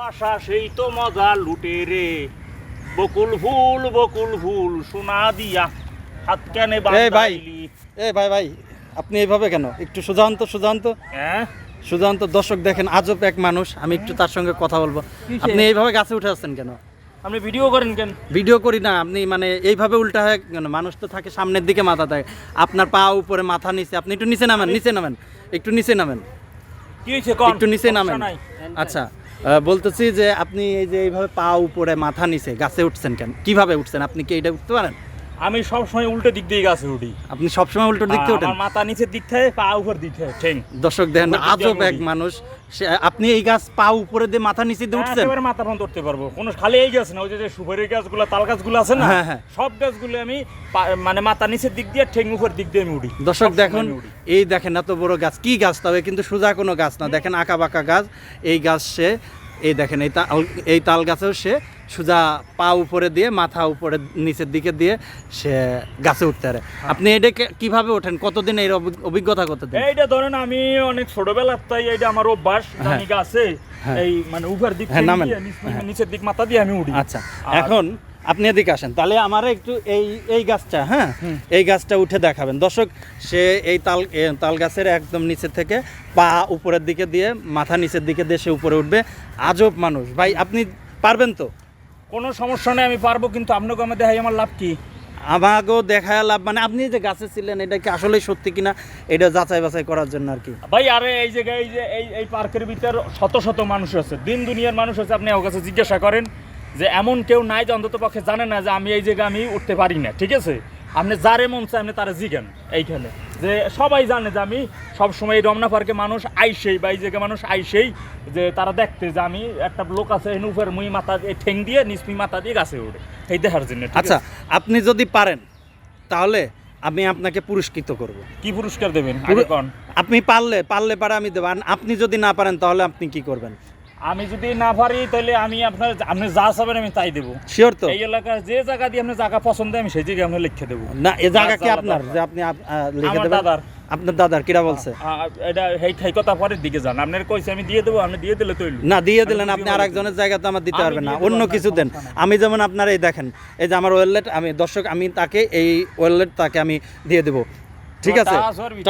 পাশা সেই তো মজা লুটে রে। বকুল ফুল বকুল ফুল সোনা দিয়া হাত কেনে এই ভাই। এ ভাই ভাই আপনি এইভাবে কেন? একটু সুজান্ত সুজান্ত। হ্যাঁ? সুজান্ত দর্শক দেখেন আজব এক মানুষ। আমি একটু তার সঙ্গে কথা বলব। আপনি এইভাবে গাছে উঠে আসছেন কেন? আপনি ভিডিও করেন কেন? ভিডিও করি না আপনি মানে এইভাবে উল্টা হয় কেন? মানুষ তো থাকে সামনের দিকে মাথা থাকে আপনার পা উপরে মাথা নিচে। আপনি একটু নিচে নামেন নিচে নামেন। একটু নিচে নামেন। কি হয়েছে একটু নিচে নামেন। আচ্ছা। বলতেছি যে আপনি এই যে এইভাবে পা উপরে মাথা নিচে গাছে উঠছেন কেন? কীভাবে উঠছেন? আপনি কি এটা উঠতে পারেন? আমি সব সময় উল্টো দিক দিয়ে গাছে উঠি। আপনি সবসময় উল্টো দিক থেকে ওঠেন? আমার মাথা নিচের দিক থেকে পা উপর দিক থেকে ঠেং। দর্শক দেখেন আজব এক মানুষ। আপনি এই গাছ পা উপরে দিয়ে মাথা নিচে দিয়ে উঠছেন? একেবারে মাথা বন্ধ করতে পারব। কোনো খালি এই গাছ না ওই যে সুপারি গাছগুলো তাল গাছগুলো আছে না হ্যাঁ, হ্যাঁ। সব গাছগুলো আমি মানে মাথা নিচের দিক দিয়ে ঠেং উপর দিক দিয়ে আমি উঠি। দর্শক সবসময় দেখুন এই দেখেন এত বড় গাছ। কি গাছ তবে? কিন্তু সোজা কোনো গাছ না। দেখেন আঁকা বাঁকা গাছ। এই গাছ সে এই দেখেন এই তাল এই তাল গাছেও সে সোজা পা উপরে দিয়ে মাথা উপরে নিচের দিকে দিয়ে সে গাছে উঠতে পারে। আপনি এটা কীভাবে ওঠেন? কতদিন এর অভি- অভিজ্ঞতা কতদিন? এইটা ধরেন আমি অনেক ছোটবেলার তাই এইটা আমার অভ্যাস জানি গাছে হ্যাঁ। এই মানে উপর দিক হ্যাঁ, নিচের দিক মাথা দিয়ে আমি উঠি আচ্ছা। এখন আপনি এদিকে আসেন। তাহলে আমার একটু এই এই গাছটা হ্যাঁ। এই গাছটা উঠে দেখাবেন। দর্শক সে এই তাল তাল গাছের একদম নিচে থেকে পা উপরের দিকে দিয়ে মাথা নিচের দিকে দিয়ে সে উপরে উঠবে। আজব মানুষ। ভাই আপনি পারবেন তো? কোনো সমস্যা নেই আমি পারব কিন্তু আপনাকে আমার দেখাই আমার লাভ কি? আমাকেও দেখায় লাভ মানে আপনি যে গাছে ছিলেন এটা কি আসলেই সত্যি কিনা? এটা যাচাই বাছাই করার জন্য আর কি। ভাই আরে এই জায়গায় এই যে এই এই পার্কের ভিতর শত শত মানুষ আছে দিন দুনিয়ার মানুষ আছে আপনি আমার কাছে জিজ্ঞাসা করেন যে এমন কেউ নাই যে অন্তত পক্ষে জানে না যে আমি এই জায়গায় আমি উঠতে পারি না ঠিক আছে? আপনি যারে মন চায় আপনি তারা জিজ্ঞান এইখানে। যে সবাই জানে যে আমি সবসময় এই রমনা পার্কে মানুষ আইসেই বা এই জায়গায় মানুষ আইসেই যে তারা দেখতে যে আমি একটা লোক আছে উপর মুই মাথা এই ঠেং দিয়ে নিচ মুই মাথা দিয়ে গাছে উঠে এই দেখার জন্য আচ্ছা আপনি যদি পারেন তাহলে আমি আপনাকে পুরস্কৃত করব। কি পুরস্কার দেবেন? আপনি পারলে পারলে পারে আমি দেবো। আপনি যদি না পারেন তাহলে আপনি কি করবেন? আমি যদি না পারি তাহলে আমি আপনার আপনি যা চাবেন আমি তাই দেবো। শিওর তো। এই এলাকার যে জায়গা দিয়ে আপনার জায়গা পছন্দ আমি সেই জায়গায় আপনি লিখে দেবো। না এ জায়গা কি আপনার? যে আপনি লিখে দেবেন? দাদার। আপনার দাদার কিরা বলছে? এটা এই এই কথা পরের দিকে যান। আপনার কইছে আমি দিয়ে দেবো আপনি দিয়ে দিলে তৈল। না দিয়ে দিলেন আপনি দিয়ে আর একজনের জায়গা তো আমার দিতে পারবেন না। অন্য আপনার কিছু দেন আমি যেমন আপনার এই দেখেন এই যে আমার ওয়েলেট আমি দর্শক আমি তাকে এই ওয়েলেট তাকে আমি দিয়ে দেবো। ঠিক আছে?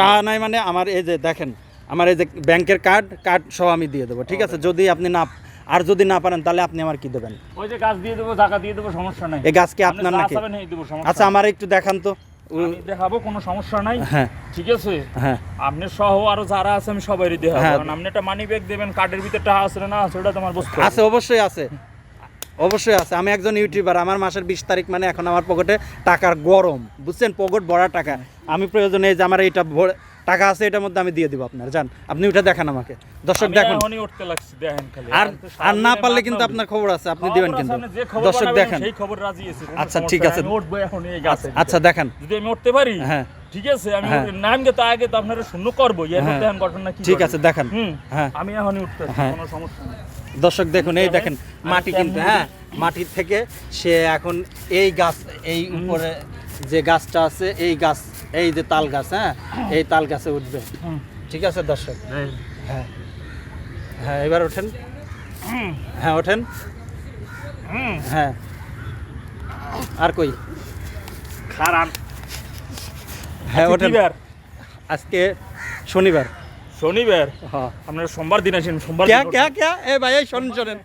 টাকা নাই মানে আমার এই যে দেখেন আমার এই যে ব্যাংকের কার্ড কার্ড সহ আমি দিয়ে দেবো ঠিক আছে? যদি আপনি না আর যদি না পারেন তাহলে আপনি আমার কি দেবেন? ওই যে গাছ দিয়ে দেবো জায়গা দিয়ে দেবো সমস্যা নাই। এই গাছ কি আপনার নাকি? দেবো আচ্ছা আমার একটু দেখান তো। আমি দেখাবো কোনো সমস্যা নাই। হ্যাঁ। ঠিক আছে? হ্যাঁ। আপনি সহ আরও যারা আছে আমি সবাই দেখাবো। হ্যাঁ। কারণ আপনি একটা মানি ব্যাগ দেবেন কার্ডের ভিতরে টাকা আছে না আছে ওটা তোমার বস্তু আছে অবশ্যই আছে। অবশ্যই আছে। আমি একজন ইউটিউবার আমার মাসের বিশ তারিখ মানে এখন আমার পকেটে টাকার গরম। বুঝছেন? পকেট ভরা টাকা। আমি প্রয়োজনে এই যে আমার এইটা ভরে- টাকা আছে এটার মধ্যে আমি দিয়ে দিব আপনার জান। আপনি ওটা দেখান আমাকে। দর্শক দেখুন। এখনই উঠতে লাগছি দেখেন খালি। আর আর না পারলে কিন্তু আপনার খবর আছে আপনি দিবেন কিন্তু। দর্শক দেখেন। সেই খবর রাজি আছি। আচ্ছা, ঠিক আছে। গাছে। আচ্ছা দেখেন। যদি আমি উঠতে পারি হ্যাঁ। ঠিক আছে আমি হ্যাঁ। নাম গে তো আগে তো আপনারা শূন্য করব এর হ্যাঁ। মধ্যে ঘটনা কি ঠিক আছে দেখান। হ্যাঁ। আমি এখনই উঠতে হ্যাঁ। কোনো সমস্যা নেই। দর্শক দেখুন এই দেখেন মাটি কিন্তু হ্যাঁ মাটির থেকে সে এখন এই গাছ এই উপরে যে গাছটা আছে এই গাছ এই যে তাল গাছ হ্যাঁ? এই তাল গাছে উঠবে। ঠিক আছে দর্শক? হ্যাঁ। হ্যাঁ এবার ওঠেন। হ্যাঁ ওঠেন। হ্যাঁ। আর কই? খারাপ। হ্যাঁ ওঠেন। কি আজকে শনিবার। শনিবার? হ্যাঁ। আপনারা সোমবার দিন আসেন সোমবার ক্যা দিন ক্যা ক্যা? এ ভাই শোনেন শোনেন।